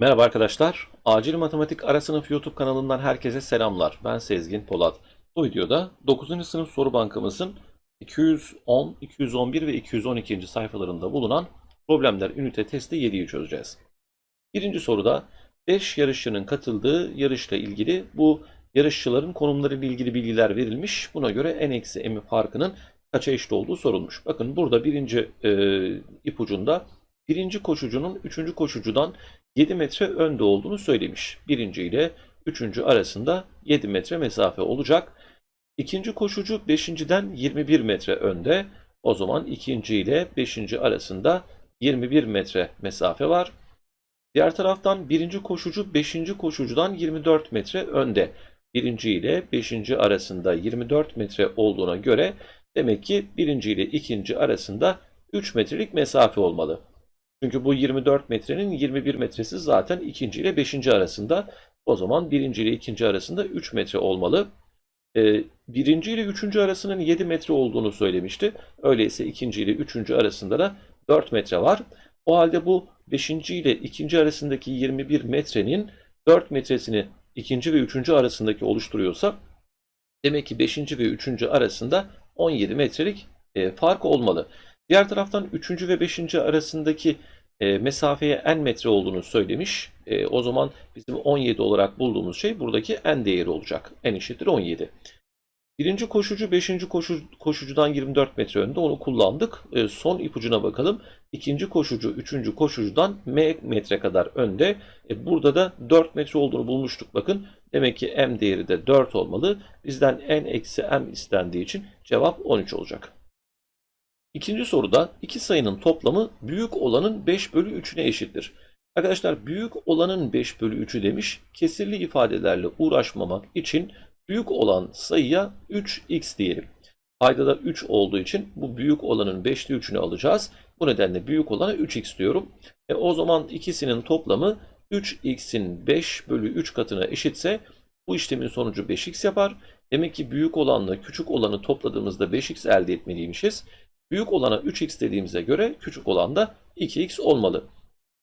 Merhaba arkadaşlar. Acil Matematik Ara Sınıf YouTube kanalından herkese selamlar. Ben Sezgin Polat. Bu videoda 9. sınıf soru bankamızın 210, 211 ve 212. sayfalarında bulunan problemler ünite testi 7'yi çözeceğiz. Birinci soruda 5 yarışçının katıldığı yarışla ilgili bu yarışçıların konumlarıyla ilgili bilgiler verilmiş. Buna göre n-m farkının kaça eşit olduğu sorulmuş. Bakın burada birinci e, ipucunda birinci koşucunun üçüncü koşucudan 7 metre önde olduğunu söylemiş. Birinci ile üçüncü arasında 7 metre mesafe olacak. İkinci koşucu beşinciden 21 metre önde. O zaman ikinci ile beşinci arasında 21 metre mesafe var. Diğer taraftan birinci koşucu beşinci koşucudan 24 metre önde. Birinci ile beşinci arasında 24 metre olduğuna göre demek ki birinci ile ikinci arasında 3 metrelik mesafe olmalı. Çünkü bu 24 metrenin 21 metresi zaten ikinci ile beşinci arasında. O zaman birinci ile ikinci arasında 3 metre olmalı. Ee, birinci ile üçüncü arasının 7 metre olduğunu söylemişti. Öyleyse ikinci ile üçüncü arasında da 4 metre var. O halde bu beşinci ile ikinci arasındaki 21 metrenin 4 metresini ikinci ve üçüncü arasındaki oluşturuyorsa demek ki beşinci ve üçüncü arasında 17 metrelik e, fark olmalı. Diğer taraftan 3. ve 5. arasındaki e, mesafeye n metre olduğunu söylemiş. E, o zaman bizim 17 olarak bulduğumuz şey buradaki n değeri olacak. n eşittir 17. Birinci koşucu 5. Koşu, koşucudan 24 metre önde onu kullandık. E, son ipucuna bakalım. İkinci koşucu 3. koşucudan m metre kadar önde. E, burada da 4 metre olduğunu bulmuştuk bakın. Demek ki m değeri de 4 olmalı. Bizden n eksi m istendiği için cevap 13 olacak. İkinci soruda iki sayının toplamı büyük olanın 5 bölü 3'üne eşittir. Arkadaşlar büyük olanın 5 bölü 3'ü demiş. Kesirli ifadelerle uğraşmamak için büyük olan sayıya 3x diyelim. Paydada 3 olduğu için bu büyük olanın 5'te 3'ünü alacağız. Bu nedenle büyük olana 3x diyorum. E, o zaman ikisinin toplamı 3x'in 5 bölü 3 katına eşitse bu işlemin sonucu 5x yapar. Demek ki büyük olanla küçük olanı topladığımızda 5x elde etmeliymişiz. Büyük olana 3x dediğimize göre küçük olan da 2x olmalı.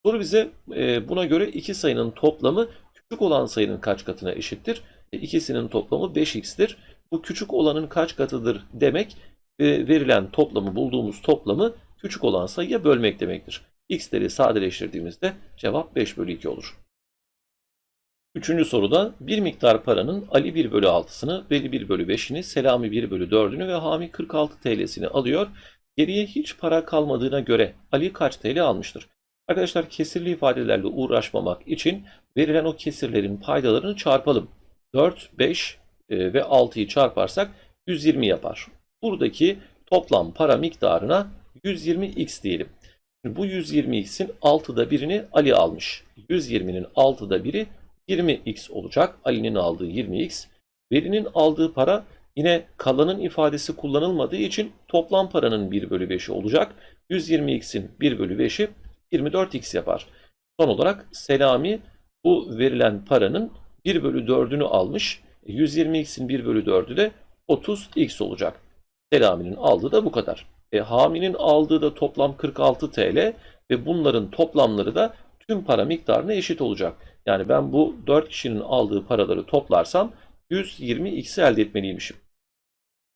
Soru bize e, buna göre iki sayının toplamı küçük olan sayının kaç katına eşittir? E, ikisinin toplamı 5x'tir. Bu küçük olanın kaç katıdır demek e, verilen toplamı bulduğumuz toplamı küçük olan sayıya bölmek demektir. x'leri sadeleştirdiğimizde cevap 5 bölü 2 olur. Üçüncü soruda bir miktar paranın Ali 1 bölü 6'sını, Veli 1 bölü 5'ini, Selami 1 bölü 4'ünü ve Hami 46 TL'sini alıyor. Geriye hiç para kalmadığına göre Ali kaç TL almıştır? Arkadaşlar kesirli ifadelerle uğraşmamak için verilen o kesirlerin paydalarını çarpalım. 4, 5 e, ve 6'yı çarparsak 120 yapar. Buradaki toplam para miktarına 120x diyelim. Bu 120x'in 6'da birini Ali almış. 120'nin 6'da biri 20x olacak. Ali'nin aldığı 20x. Veli'nin aldığı para yine kalanın ifadesi kullanılmadığı için toplam paranın 1 bölü 5'i olacak. 120x'in 1 bölü 5'i 24x yapar. Son olarak Selami bu verilen paranın 1 bölü 4'ünü almış. 120x'in 1 bölü 4'ü de 30x olacak. Selami'nin aldığı da bu kadar. E, Hami'nin aldığı da toplam 46 TL ve bunların toplamları da tüm para miktarına eşit olacak. Yani ben bu 4 kişinin aldığı paraları toplarsam 120x'i elde etmeliymişim.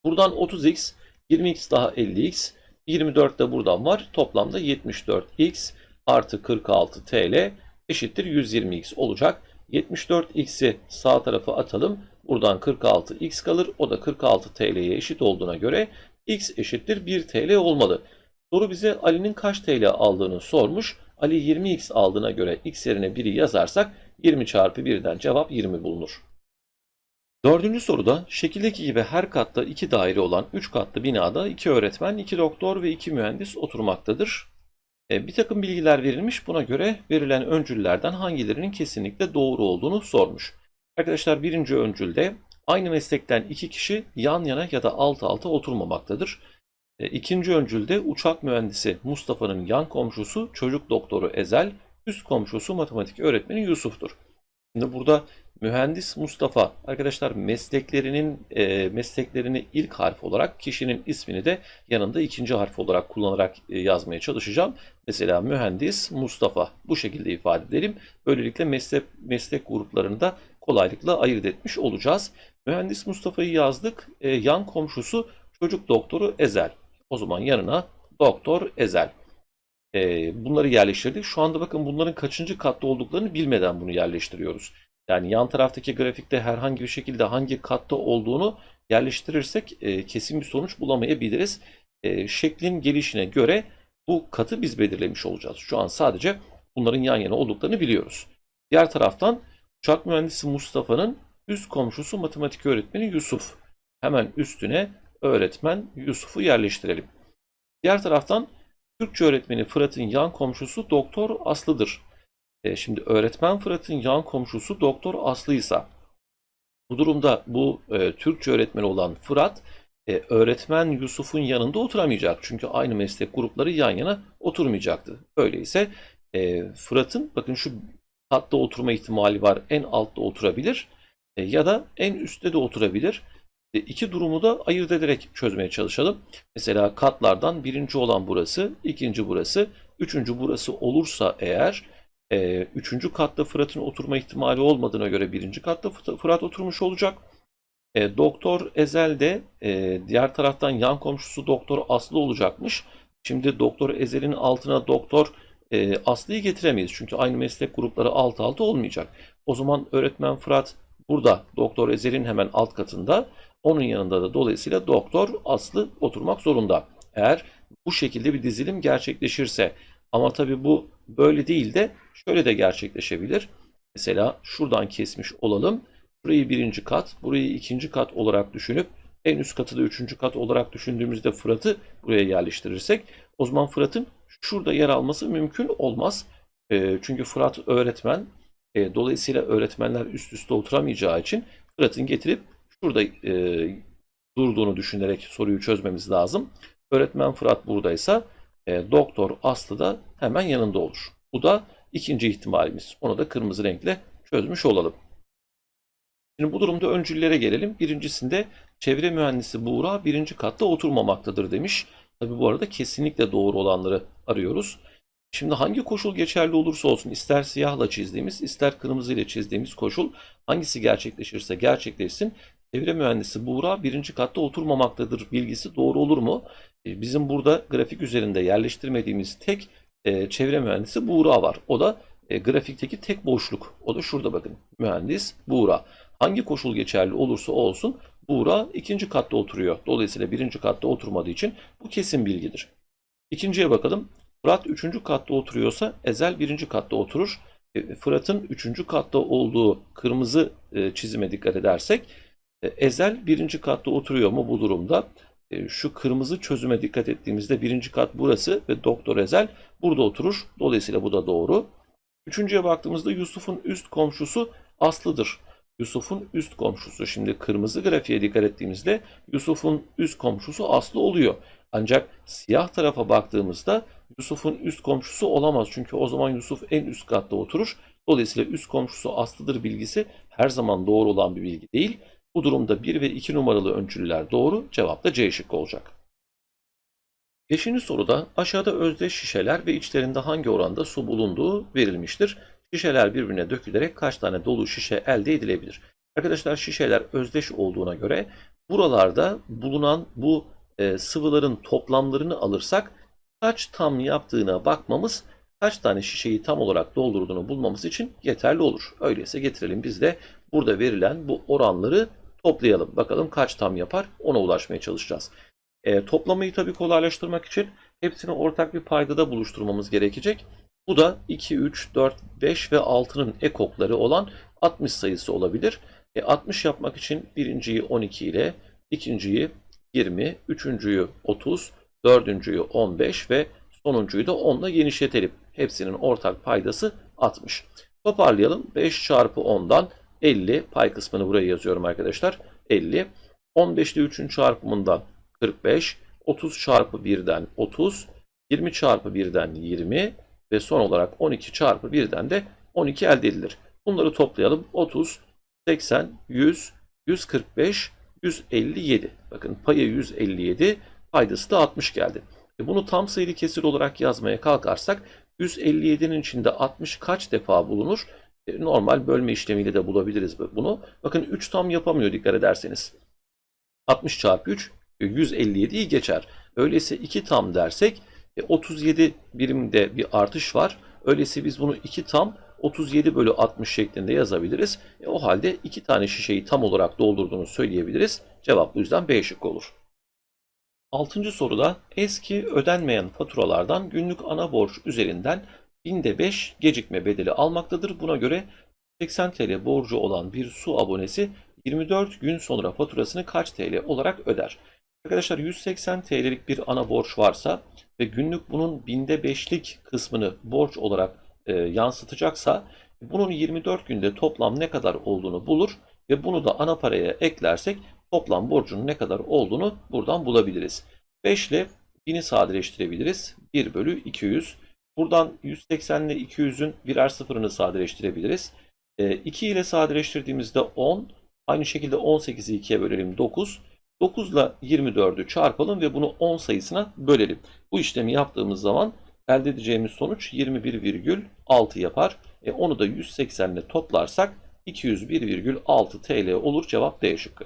Buradan 30x, 20x daha 50x, 24 de buradan var. Toplamda 74x artı 46 TL eşittir 120x olacak. 74x'i sağ tarafa atalım. Buradan 46x kalır. O da 46 TL'ye eşit olduğuna göre x eşittir 1 TL olmalı. Soru bize Ali'nin kaç TL aldığını sormuş. Ali 20x aldığına göre x yerine 1'i yazarsak 20 çarpı 1'den cevap 20 bulunur. Dördüncü soruda şekildeki gibi her katta iki daire olan 3 katlı binada iki öğretmen, iki doktor ve iki mühendis oturmaktadır. E, bir takım bilgiler verilmiş. Buna göre verilen öncüllerden hangilerinin kesinlikle doğru olduğunu sormuş. Arkadaşlar birinci öncülde aynı meslekten iki kişi yan yana ya da alt alta oturmamaktadır. E, ikinci öncülde uçak mühendisi Mustafa'nın yan komşusu çocuk doktoru Ezel, üst komşusu matematik öğretmeni Yusuf'tur. Şimdi burada Mühendis Mustafa. Arkadaşlar mesleklerinin e, mesleklerini ilk harf olarak kişinin ismini de yanında ikinci harf olarak kullanarak e, yazmaya çalışacağım. Mesela mühendis Mustafa. Bu şekilde ifade edelim. Böylelikle meslek meslek gruplarını da kolaylıkla ayırt etmiş olacağız. Mühendis Mustafa'yı yazdık. E, yan komşusu çocuk doktoru Ezel. O zaman yanına doktor Ezel. E, bunları yerleştirdik. Şu anda bakın bunların kaçıncı katta olduklarını bilmeden bunu yerleştiriyoruz. Yani yan taraftaki grafikte herhangi bir şekilde hangi katta olduğunu yerleştirirsek e, kesin bir sonuç bulamayabiliriz. E, şeklin gelişine göre bu katı biz belirlemiş olacağız. Şu an sadece bunların yan yana olduklarını biliyoruz. Diğer taraftan uçak mühendisi Mustafa'nın üst komşusu matematik öğretmeni Yusuf. Hemen üstüne öğretmen Yusuf'u yerleştirelim. Diğer taraftan Türkçe öğretmeni Fırat'ın yan komşusu Doktor Aslı'dır. E, şimdi öğretmen Fırat'ın yan komşusu Doktor Aslı'ysa bu durumda bu e, Türkçe öğretmeni olan Fırat e, öğretmen Yusuf'un yanında oturamayacak. Çünkü aynı meslek grupları yan yana oturmayacaktı. Öyleyse e, Fırat'ın bakın şu katta oturma ihtimali var. En altta oturabilir e, ya da en üstte de oturabilir. E, iki durumu da ayırt ederek çözmeye çalışalım. Mesela katlardan birinci olan burası, ikinci burası, üçüncü burası olursa eğer e, üçüncü katta Fırat'ın oturma ihtimali olmadığına göre birinci katta Fı- Fırat oturmuş olacak. E, Doktor Ezel de e, diğer taraftan yan komşusu Doktor Aslı olacakmış. Şimdi Doktor Ezel'in altına Doktor e, Aslı'yı getiremeyiz. Çünkü aynı meslek grupları alt alta olmayacak. O zaman öğretmen Fırat burada Doktor Ezel'in hemen alt katında. Onun yanında da dolayısıyla Doktor Aslı oturmak zorunda. Eğer bu şekilde bir dizilim gerçekleşirse ama tabii bu böyle değil de şöyle de gerçekleşebilir. Mesela şuradan kesmiş olalım. Burayı birinci kat, burayı ikinci kat olarak düşünüp en üst katı da üçüncü kat olarak düşündüğümüzde Fırat'ı buraya yerleştirirsek o zaman Fırat'ın şurada yer alması mümkün olmaz. E, çünkü Fırat öğretmen. E, dolayısıyla öğretmenler üst üste oturamayacağı için Fırat'ın getirip şurada e, durduğunu düşünerek soruyu çözmemiz lazım. Öğretmen Fırat buradaysa e, Doktor Aslı da hemen yanında olur. Bu da ikinci ihtimalimiz. Onu da kırmızı renkle çözmüş olalım. Şimdi bu durumda öncüllere gelelim. Birincisinde çevre mühendisi Buğra birinci katta oturmamaktadır demiş. Tabi bu arada kesinlikle doğru olanları arıyoruz. Şimdi hangi koşul geçerli olursa olsun ister siyahla çizdiğimiz ister kırmızı ile çizdiğimiz koşul hangisi gerçekleşirse gerçekleşsin çevre mühendisi Buğra birinci katta oturmamaktadır bilgisi doğru olur mu? E, Bizim burada grafik üzerinde yerleştirmediğimiz tek e, çevre mühendisi Buğra var. O da e, grafikteki tek boşluk. O da şurada bakın. Mühendis Buğra. Hangi koşul geçerli olursa olsun Buğra ikinci katta oturuyor. Dolayısıyla birinci katta oturmadığı için bu kesin bilgidir. İkinciye bakalım. Fırat üçüncü katta oturuyorsa Ezel birinci katta oturur. E, Fırat'ın üçüncü katta olduğu kırmızı e, çizime dikkat edersek e, Ezel birinci katta oturuyor mu bu durumda? E, Şu kırmızı çözüme dikkat ettiğimizde birinci kat burası ve Doktor Ezel burada oturur. Dolayısıyla bu da doğru. Üçüncüye baktığımızda Yusuf'un üst komşusu Aslı'dır. Yusuf'un üst komşusu. Şimdi kırmızı grafiğe dikkat ettiğimizde Yusuf'un üst komşusu Aslı oluyor. Ancak siyah tarafa baktığımızda Yusuf'un üst komşusu olamaz. Çünkü o zaman Yusuf en üst katta oturur. Dolayısıyla üst komşusu Aslı'dır bilgisi her zaman doğru olan bir bilgi değil. Bu durumda 1 ve 2 numaralı öncüller doğru. Cevap da C şıkkı olacak. Beşinci soruda aşağıda özdeş şişeler ve içlerinde hangi oranda su bulunduğu verilmiştir. Şişeler birbirine dökülerek kaç tane dolu şişe elde edilebilir? Arkadaşlar şişeler özdeş olduğuna göre buralarda bulunan bu e, sıvıların toplamlarını alırsak kaç tam yaptığına bakmamız kaç tane şişeyi tam olarak doldurduğunu bulmamız için yeterli olur. Öyleyse getirelim biz de burada verilen bu oranları toplayalım. Bakalım kaç tam yapar ona ulaşmaya çalışacağız. E, toplamayı tabii kolaylaştırmak için hepsini ortak bir paydada buluşturmamız gerekecek. Bu da 2, 3, 4, 5 ve 6'nın ekokları olan 60 sayısı olabilir. E, 60 yapmak için birinciyi 12 ile, ikinciyi 20, üçüncüyü 30, dördüncüyü 15 ve sonuncuyu da 10 ile genişletelim. Hepsinin ortak paydası 60. Toparlayalım. 5 çarpı 10'dan 50. Pay kısmını buraya yazıyorum arkadaşlar. 50. 15 ile 3'ün çarpımından 45. 30 çarpı 1'den 30. 20 çarpı 1'den 20 ve son olarak 12 çarpı 1'den de 12 elde edilir. Bunları toplayalım. 30, 80, 100, 145, 157. Bakın payı 157, paydası da 60 geldi. E bunu tam sayılı kesir olarak yazmaya kalkarsak 157'nin içinde 60 kaç defa bulunur? E, normal bölme işlemiyle de bulabiliriz bunu. Bakın 3 tam yapamıyor dikkat ederseniz. 60 çarpı 3 157'yi geçer. Öyleyse 2 tam dersek e, 37 birimde bir artış var. Öyleyse biz bunu 2 tam 37 bölü 60 şeklinde yazabiliriz. E, o halde 2 tane şişeyi tam olarak doldurduğunu söyleyebiliriz. Cevap bu yüzden B şıkkı olur. Altıncı soruda eski ödenmeyen faturalardan günlük ana borç üzerinden binde 5 gecikme bedeli almaktadır. Buna göre 80 TL borcu olan bir su abonesi 24 gün sonra faturasını kaç TL olarak öder? Arkadaşlar 180 TL'lik bir ana borç varsa ve günlük bunun binde 5'lik kısmını borç olarak e, yansıtacaksa bunun 24 günde toplam ne kadar olduğunu bulur ve bunu da ana paraya eklersek toplam borcun ne kadar olduğunu buradan bulabiliriz. 5 ile 1000'i sadeleştirebiliriz. 1 bölü 200. Buradan 180 ile 200'ün birer sıfırını sadeleştirebiliriz. 2 ile sadeleştirdiğimizde 10. Aynı şekilde 18'i 2'ye bölelim 9. 9 ile 24'ü çarpalım ve bunu 10 sayısına bölelim. Bu işlemi yaptığımız zaman elde edeceğimiz sonuç 21,6 yapar. E onu da 180 ile toplarsak 201,6 TL olur. Cevap D şıkkı.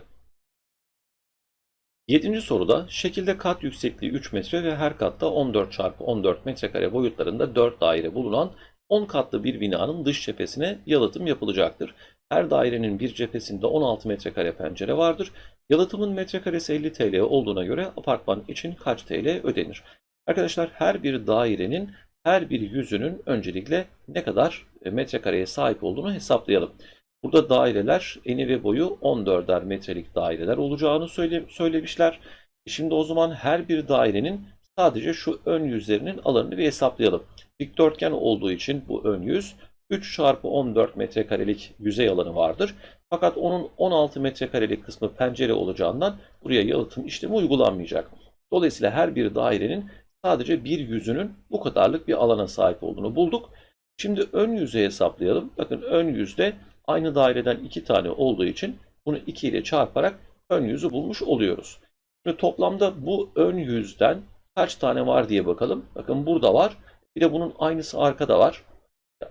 Yedinci soruda şekilde kat yüksekliği 3 metre ve her katta 14 çarpı 14 metrekare boyutlarında 4 daire bulunan 10 katlı bir binanın dış cephesine yalıtım yapılacaktır. Her dairenin bir cephesinde 16 metrekare pencere vardır. Yalıtımın metrekaresi 50 TL olduğuna göre apartman için kaç TL ödenir? Arkadaşlar her bir dairenin her bir yüzünün öncelikle ne kadar metrekareye sahip olduğunu hesaplayalım. Burada daireler eni ve boyu 14'er metrelik daireler olacağını söyle, söylemişler. Şimdi o zaman her bir dairenin sadece şu ön yüzlerinin alanını bir hesaplayalım. Dikdörtgen olduğu için bu ön yüz 3 çarpı 14 metrekarelik yüzey alanı vardır. Fakat onun 16 metrekarelik kısmı pencere olacağından buraya yalıtım işlemi uygulanmayacak. Dolayısıyla her bir dairenin sadece bir yüzünün bu kadarlık bir alana sahip olduğunu bulduk. Şimdi ön yüzü hesaplayalım. Bakın ön yüzde aynı daireden iki tane olduğu için bunu 2 ile çarparak ön yüzü bulmuş oluyoruz. Şimdi toplamda bu ön yüzden kaç tane var diye bakalım. Bakın burada var. Bir de bunun aynısı arkada var.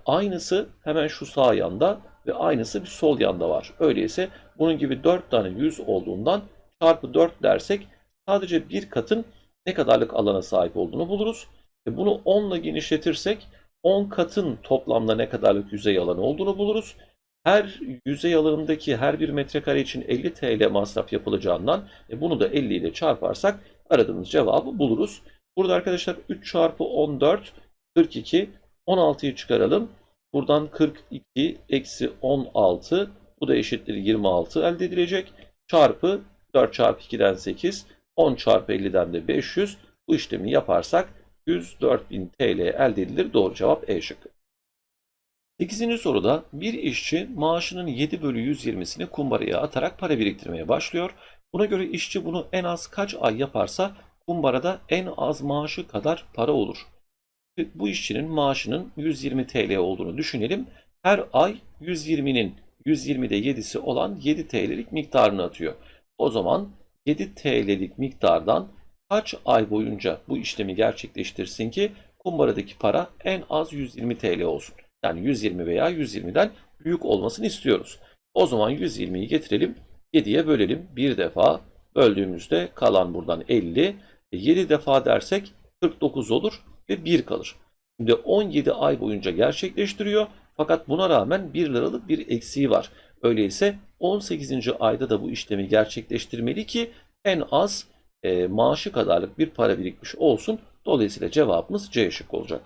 Aynısı hemen şu sağ yanda ve aynısı bir sol yanda var. Öyleyse bunun gibi 4 tane yüz olduğundan çarpı 4 dersek sadece bir katın ne kadarlık alana sahip olduğunu buluruz. Ve bunu 10 ile genişletirsek 10 katın toplamda ne kadarlık yüzey alanı olduğunu buluruz. Her yüzey alanındaki her bir metrekare için 50 TL masraf yapılacağından e, bunu da 50 ile çarparsak aradığımız cevabı buluruz. Burada arkadaşlar 3 çarpı 14 42 16'yı çıkaralım. Buradan 42 eksi 16 bu da eşittir 26 elde edilecek. Çarpı 4 çarpı 2'den 8 10 çarpı 50'den de 500 bu işlemi yaparsak 104.000 TL elde edilir. Doğru cevap E şıkkı. 8. soruda bir işçi maaşının 7 bölü 120'sini kumbaraya atarak para biriktirmeye başlıyor. Buna göre işçi bunu en az kaç ay yaparsa kumbarada en az maaşı kadar para olur. Bu işçinin maaşının 120 TL olduğunu düşünelim. Her ay 120'nin 120'de 7'si olan 7 TL'lik miktarını atıyor. O zaman 7 TL'lik miktardan kaç ay boyunca bu işlemi gerçekleştirsin ki kumbaradaki para en az 120 TL olsun. Yani 120 veya 120'den büyük olmasını istiyoruz. O zaman 120'yi getirelim 7'ye bölelim. Bir defa böldüğümüzde kalan buradan 50. 7 e, defa dersek 49 olur ve 1 kalır. Şimdi 17 ay boyunca gerçekleştiriyor. Fakat buna rağmen 1 liralık bir eksiği var. Öyleyse 18. ayda da bu işlemi gerçekleştirmeli ki en az e, maaşı kadarlık bir para birikmiş olsun. Dolayısıyla cevabımız C şık olacak.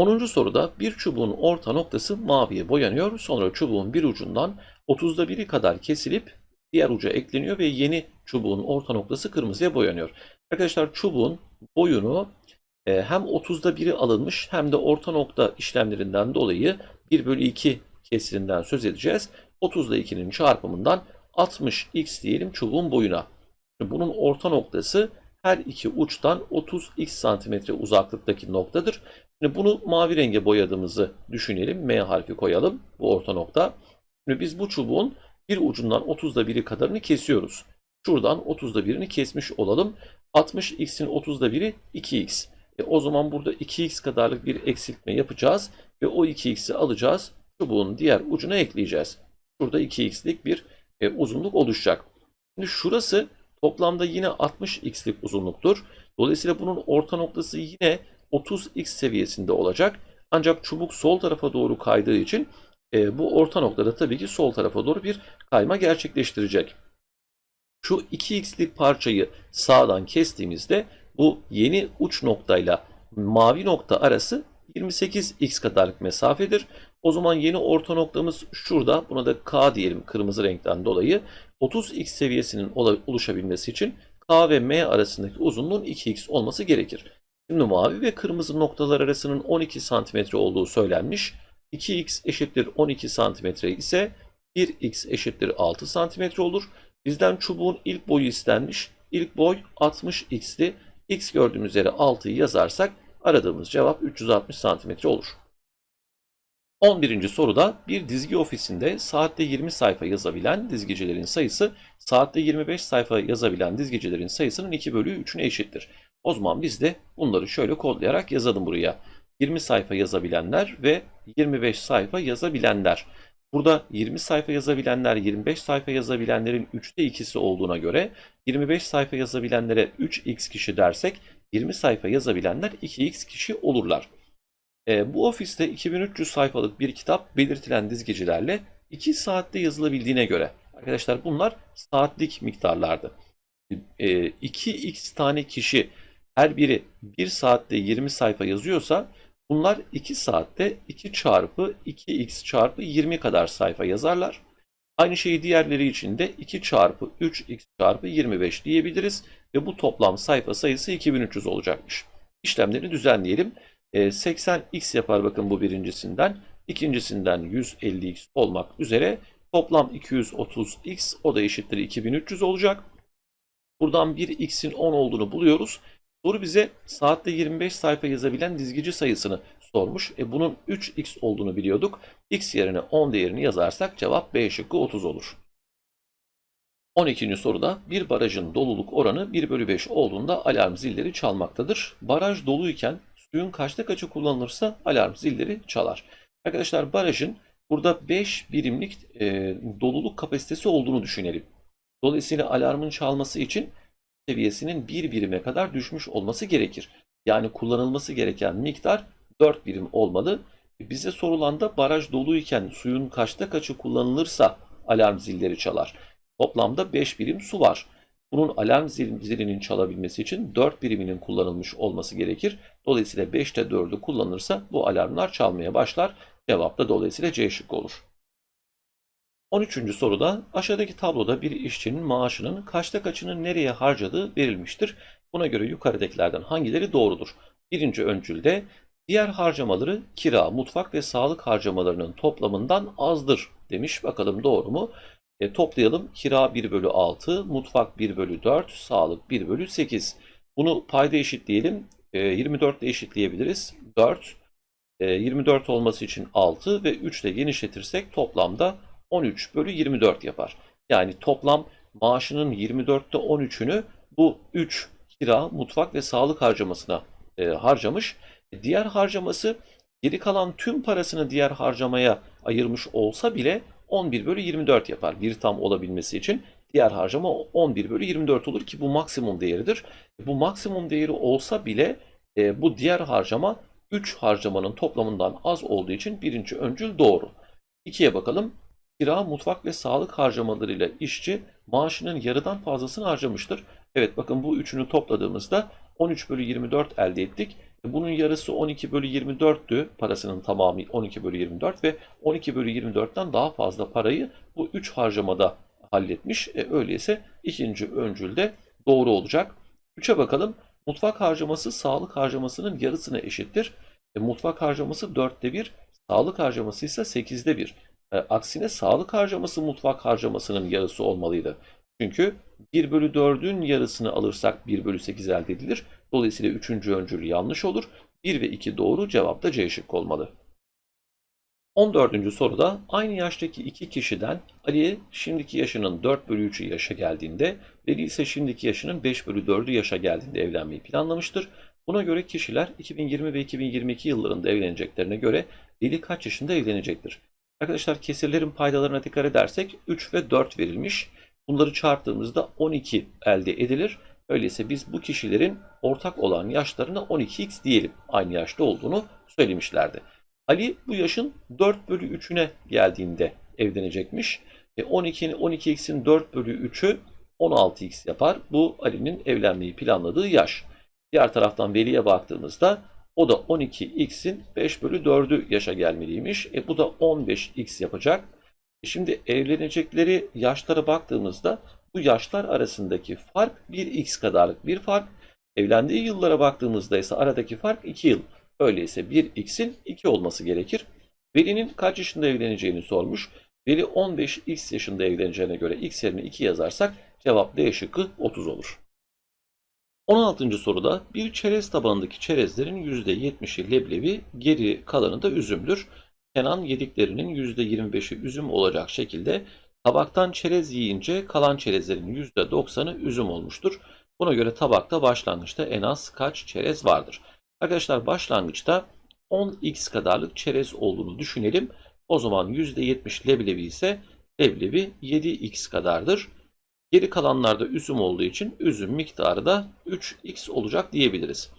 10. soruda bir çubuğun orta noktası maviye boyanıyor. Sonra çubuğun bir ucundan 30'da biri kadar kesilip diğer uca ekleniyor ve yeni çubuğun orta noktası kırmızıya boyanıyor. Arkadaşlar çubuğun boyunu e, hem 30'da biri alınmış hem de orta nokta işlemlerinden dolayı 1 bölü 2 kesirinden söz edeceğiz. 30 ile 2'nin çarpımından 60x diyelim çubuğun boyuna. Bunun orta noktası her iki uçtan 30x santimetre uzaklıktaki noktadır. Şimdi bunu mavi renge boyadığımızı düşünelim. M harfi koyalım. Bu orta nokta. Şimdi biz bu çubuğun bir ucundan 30'da biri kadarını kesiyoruz. Şuradan 30'da birini kesmiş olalım. 60x'in 30'da biri 2x. E o zaman burada 2x kadarlık bir eksiltme yapacağız ve o 2x'i alacağız. Çubuğun diğer ucuna ekleyeceğiz. Burada 2x'lik bir e, uzunluk oluşacak. Şimdi şurası toplamda yine 60x'lik uzunluktur. Dolayısıyla bunun orta noktası yine 30x seviyesinde olacak. Ancak çubuk sol tarafa doğru kaydığı için e, bu orta noktada tabii ki sol tarafa doğru bir kayma gerçekleştirecek. Şu 2x'lik parçayı sağdan kestiğimizde bu yeni uç noktayla mavi nokta arası 28x kadarlık mesafedir. O zaman yeni orta noktamız şurada. Buna da K diyelim kırmızı renkten dolayı. 30x seviyesinin oluşabilmesi için K ve M arasındaki uzunluğun 2x olması gerekir. Şimdi mavi ve kırmızı noktalar arasının 12 cm olduğu söylenmiş. 2x eşittir 12 cm ise 1x eşittir 6 cm olur. Bizden çubuğun ilk boyu istenmiş. İlk boy 60x'ti. x gördüğümüz yere 6'yı yazarsak aradığımız cevap 360 cm olur. 11. soruda bir dizgi ofisinde saatte 20 sayfa yazabilen dizgicilerin sayısı saatte 25 sayfa yazabilen dizgicilerin sayısının 2 bölü 3'üne eşittir. O zaman biz de bunları şöyle kodlayarak yazalım buraya. 20 sayfa yazabilenler ve 25 sayfa yazabilenler. Burada 20 sayfa yazabilenler 25 sayfa yazabilenlerin 3'te 2'si olduğuna göre 25 sayfa yazabilenlere 3x kişi dersek 20 sayfa yazabilenler 2x kişi olurlar. E, bu ofiste 2300 sayfalık bir kitap belirtilen dizgicilerle 2 saatte yazılabildiğine göre arkadaşlar bunlar saatlik miktarlardı. E, 2x tane kişi her biri 1 saatte 20 sayfa yazıyorsa bunlar 2 saatte 2 çarpı 2x çarpı 20 kadar sayfa yazarlar. Aynı şeyi diğerleri için de 2 çarpı 3x çarpı 25 diyebiliriz ve bu toplam sayfa sayısı 2300 olacakmış. İşlemleri düzenleyelim. 80x yapar bakın bu birincisinden. ikincisinden 150x olmak üzere toplam 230x o da eşittir 2300 olacak. Buradan bir x'in 10 olduğunu buluyoruz. Soru bize saatte 25 sayfa yazabilen dizgici sayısını sormuş. E bunun 3x olduğunu biliyorduk. x yerine 10 değerini yazarsak cevap B şıkkı 30 olur. 12. soruda bir barajın doluluk oranı 1 bölü 5 olduğunda alarm zilleri çalmaktadır. Baraj doluyken suyun kaçta kaçı kullanılırsa alarm zilleri çalar. Arkadaşlar barajın burada 5 birimlik e, doluluk kapasitesi olduğunu düşünelim. Dolayısıyla alarmın çalması için seviyesinin 1 birime kadar düşmüş olması gerekir. Yani kullanılması gereken miktar 4 birim olmalı. Bize sorulan da baraj doluyken suyun kaçta kaçı kullanılırsa alarm zilleri çalar. Toplamda 5 birim su var. Bunun alarm zilinin çalabilmesi için 4 biriminin kullanılmış olması gerekir. Dolayısıyla 5'te 4'ü kullanırsa bu alarmlar çalmaya başlar. Cevap da dolayısıyla C şıkkı olur. 13. soruda aşağıdaki tabloda bir işçinin maaşının kaçta kaçını nereye harcadığı verilmiştir. Buna göre yukarıdakilerden hangileri doğrudur? Birinci öncülde diğer harcamaları kira, mutfak ve sağlık harcamalarının toplamından azdır demiş. Bakalım doğru mu? E, toplayalım. Kira 1 bölü 6, mutfak 1 bölü 4, sağlık 1 bölü 8. Bunu payda eşitleyelim. E, 24 ile eşitleyebiliriz. 4. E, 24 olması için 6 ve 3 ile genişletirsek toplamda 13 bölü 24 yapar. Yani toplam maaşının 24'te 13'ünü bu 3 kira, mutfak ve sağlık harcamasına e, harcamış. Diğer harcaması geri kalan tüm parasını diğer harcamaya ayırmış olsa bile 11 bölü 24 yapar. Bir tam olabilmesi için diğer harcama 11 bölü 24 olur ki bu maksimum değeridir. Bu maksimum değeri olsa bile e, bu diğer harcama 3 harcamanın toplamından az olduğu için birinci öncül doğru. 2'ye bakalım. Kira, mutfak ve sağlık harcamalarıyla işçi maaşının yarıdan fazlasını harcamıştır. Evet bakın bu üçünü topladığımızda 13 bölü 24 elde ettik. Bunun yarısı 12 bölü 24'tü. Parasının tamamı 12 bölü 24 ve 12 bölü 24'ten daha fazla parayı bu 3 harcamada halletmiş. E, öyleyse ikinci öncülde doğru olacak. 3'e bakalım. Mutfak harcaması sağlık harcamasının yarısına eşittir. E, mutfak harcaması 4'te 1, sağlık harcaması ise 8'de 1. E, aksine sağlık harcaması mutfak harcamasının yarısı olmalıydı. Çünkü 1 bölü 4'ün yarısını alırsak 1 bölü 8 elde edilir. Dolayısıyla 3. öncül yanlış olur. 1 ve 2 doğru cevap da C şıkkı olmalı. 14. soruda aynı yaştaki iki kişiden Ali şimdiki yaşının 4 bölü 3'ü yaşa geldiğinde, Veli ise şimdiki yaşının 5 bölü 4'ü yaşa geldiğinde evlenmeyi planlamıştır. Buna göre kişiler 2020 ve 2022 yıllarında evleneceklerine göre Veli kaç yaşında evlenecektir? Arkadaşlar kesirlerin paydalarına dikkat edersek 3 ve 4 verilmiş. Bunları çarptığımızda 12 elde edilir. Öyleyse biz bu kişilerin ortak olan yaşlarına 12x diyelim. Aynı yaşta olduğunu söylemişlerdi. Ali bu yaşın 4 bölü 3'üne geldiğinde evlenecekmiş. E 12'nin 12x'in 4 bölü 3'ü 16x yapar. Bu Ali'nin evlenmeyi planladığı yaş. Diğer taraftan Veli'ye baktığımızda o da 12x'in 5 bölü 4'ü yaşa gelmeliymiş. E bu da 15x yapacak. E şimdi evlenecekleri yaşlara baktığımızda bu yaşlar arasındaki fark 1x kadarlık bir fark. Evlendiği yıllara baktığımızda ise aradaki fark 2 yıl. Öyleyse 1x'in 2 olması gerekir. Veli'nin kaç yaşında evleneceğini sormuş. Veli 15x yaşında evleneceğine göre x yerine 2 yazarsak cevap D şıkkı 30 olur. 16. soruda bir çerez tabanındaki çerezlerin %70'i leblebi, geri kalanı da üzümdür. Kenan yediklerinin %25'i üzüm olacak şekilde tabaktan çerez yiyince kalan çerezlerin %90'ı üzüm olmuştur. Buna göre tabakta başlangıçta en az kaç çerez vardır? Arkadaşlar başlangıçta 10x kadarlık çerez olduğunu düşünelim. O zaman %70 leblebi ise leblebi 7x kadardır. Geri kalanlarda üzüm olduğu için üzüm miktarı da 3x olacak diyebiliriz.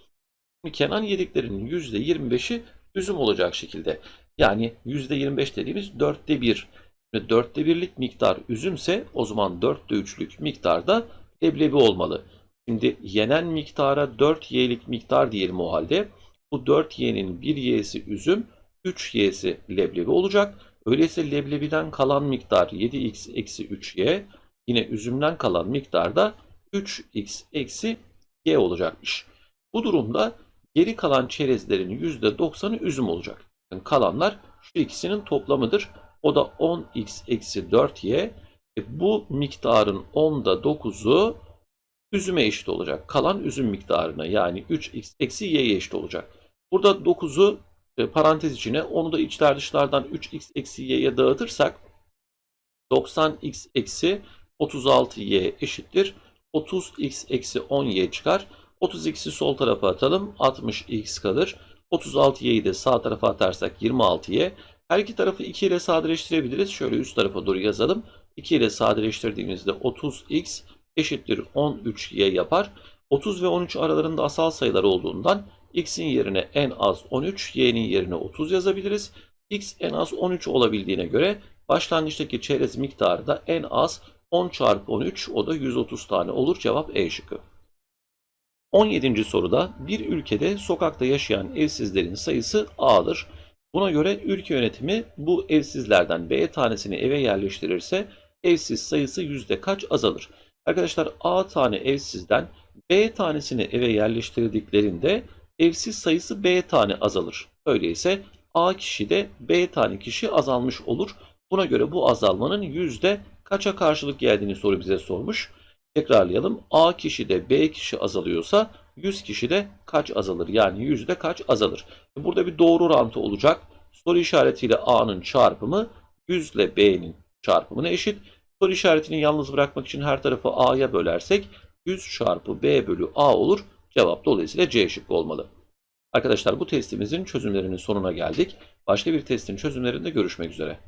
Kenan yediklerinin %25'i üzüm olacak şekilde. Yani %25 dediğimiz 4'te 1. Şimdi 4'te 1'lik miktar üzümse o zaman 4'te 3'lük miktar da leblebi olmalı. Şimdi yenen miktara 4y'lik miktar diyelim o halde. Bu 4y'nin 1y'si üzüm, 3y'si leblebi olacak. Öyleyse leblebiden kalan miktar 7x eksi 3y. Yine üzümden kalan miktar da 3x eksi y olacakmış. Bu durumda geri kalan çerezlerin %90'ı üzüm olacak. Yani kalanlar şu ikisinin toplamıdır. O da 10x eksi 4y. E bu miktarın 10'da 9'u üzüme eşit olacak. Kalan üzüm miktarına yani 3x eksi y'ye eşit olacak. Burada 9'u e, parantez içine onu da içler dışlardan 3x eksi y'ye dağıtırsak 90x eksi 36y eşittir. 30x eksi 10y çıkar. 30x'i sol tarafa atalım. 60x kalır. 36y'yi de sağ tarafa atarsak 26y. Her iki tarafı 2 ile sadeleştirebiliriz. Şöyle üst tarafa doğru yazalım. 2 ile sadeleştirdiğimizde 30x eşittir 13y yapar. 30 ve 13 aralarında asal sayılar olduğundan x'in yerine en az 13, y'nin yerine 30 yazabiliriz. x en az 13 olabildiğine göre başlangıçtaki çerez miktarı da en az 10 çarpı 13 o da 130 tane olur. Cevap E şıkkı. 17. soruda bir ülkede sokakta yaşayan evsizlerin sayısı A'dır. Buna göre ülke yönetimi bu evsizlerden B tanesini eve yerleştirirse evsiz sayısı yüzde kaç azalır? Arkadaşlar A tane evsizden B tanesini eve yerleştirdiklerinde evsiz sayısı B tane azalır. Öyleyse A kişi de B tane kişi azalmış olur. Buna göre bu azalmanın yüzde kaça karşılık geldiğini soru bize sormuş. Tekrarlayalım. A kişi de B kişi azalıyorsa 100 kişi de kaç azalır? Yani yüzde kaç azalır? Burada bir doğru orantı olacak. Soru işaretiyle A'nın çarpımı 100 ile B'nin çarpımına eşit. Soru işaretini yalnız bırakmak için her tarafı A'ya bölersek 100 çarpı B bölü A olur. Cevap dolayısıyla C şıkkı olmalı. Arkadaşlar bu testimizin çözümlerinin sonuna geldik. Başka bir testin çözümlerinde görüşmek üzere.